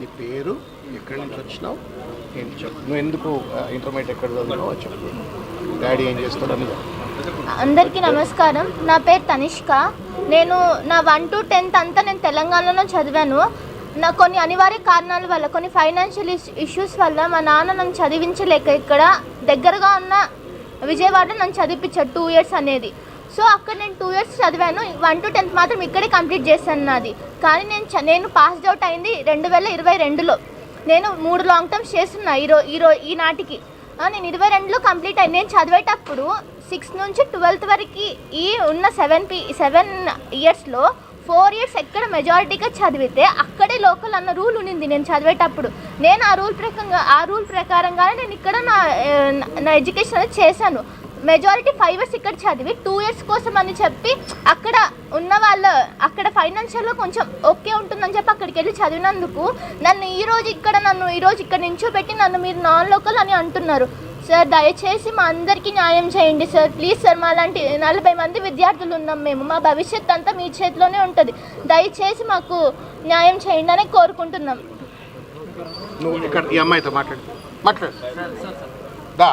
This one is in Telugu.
నీ పేరు ఎక్కడి నుంచి వచ్చినావు? ఏంటి చెప్పు. నువ్వు ఎందుకు ఇంటర్మీడియట్ ఎక్కడ చదివినావు అని చెప్పు. డాడీ ఏం చేస్తాడు అందరికీ నమస్కారం. నా పేరు తనిష్క. నేను నా వన్ టు టెన్త్ అంతా నేను తెలంగాణలో చదివాను. నా కొన్ని అనివార్య కారణాల వల్ల కొన్ని ఫైనాన్షియల్ ఇష్యూస్ వల్ల మా నాన్న నన్ను చదివించలేక ఇక్కడ దగ్గరగా ఉన్న విజయవాడ నన్ను చదివించాడు టూ ఇయర్స్ అనేది. సో అక్కడ నేను టూ ఇయర్స్ చదివాను. వన్ టు టెన్త్ మాత్రం ఇక్కడే కంప్లీట్ చేశాను నాది. కానీ నేను చ- నేను పాస్డ్ అవుట్ అయింది రెండు వేల ఇరవై రెండులో. నేను మూడు లాంగ్ టర్మ్స్ చేస్తున్నా ఈరో ఈరో ఈనాటికి నేను ఇరవై రెండులో కంప్లీట్ అయ్యి నేను చదివేటప్పుడు సిక్స్ నుంచి ట్వెల్త్ వరకు ఈ ఉన్న సెవెన్ పి సెవెన్ ఇయర్స్,లో ఫోర్ ఇయర్స్ ఎక్కడ మెజారిటీగా చదివితే అక్కడే లోకల్ అన్న రూల్ ఉండింది నేను చదివేటప్పుడు. నేను ఆ రూల్ ప్రకారంగా ఆ రూల్ ప్రకారంగానే నేను ఇక్కడ నా నా ఎడ్యుకేషన్ అనేది చేశాను. మెజారిటీ ఫైవ్ ఇయర్స్ ఇక్కడ చదివి టూ ఇయర్స్ కోసం అని చెప్పి అక్కడ ఉన్న వాళ్ళ అక్కడ ఫైనాన్షియల్లో కొంచెం ఓకే ఉంటుందని చెప్పి అక్కడికి వెళ్ళి చదివినందుకు నన్ను ఈరోజు ఇక్కడ నన్ను ఈరోజు ఇక్కడ నించోబెట్టి నన్ను మీరు నాన్ లోకల్ అని అంటున్నారు. సార్ దయచేసి మా అందరికీ న్యాయం చేయండి సార్ ప్లీజ్ సార్ మా లాంటి నలభై మంది విద్యార్థులు ఉన్నాం మేము. మా భవిష్యత్ అంతా మీ చేతిలోనే ఉంటుంది. దయచేసి మాకు న్యాయం చేయండి అని కోరుకుంటున్నాం. నువ్వు ఇక్కడ ఈ అమ్మాయితో మాట్లాడు. మాట్లాడు.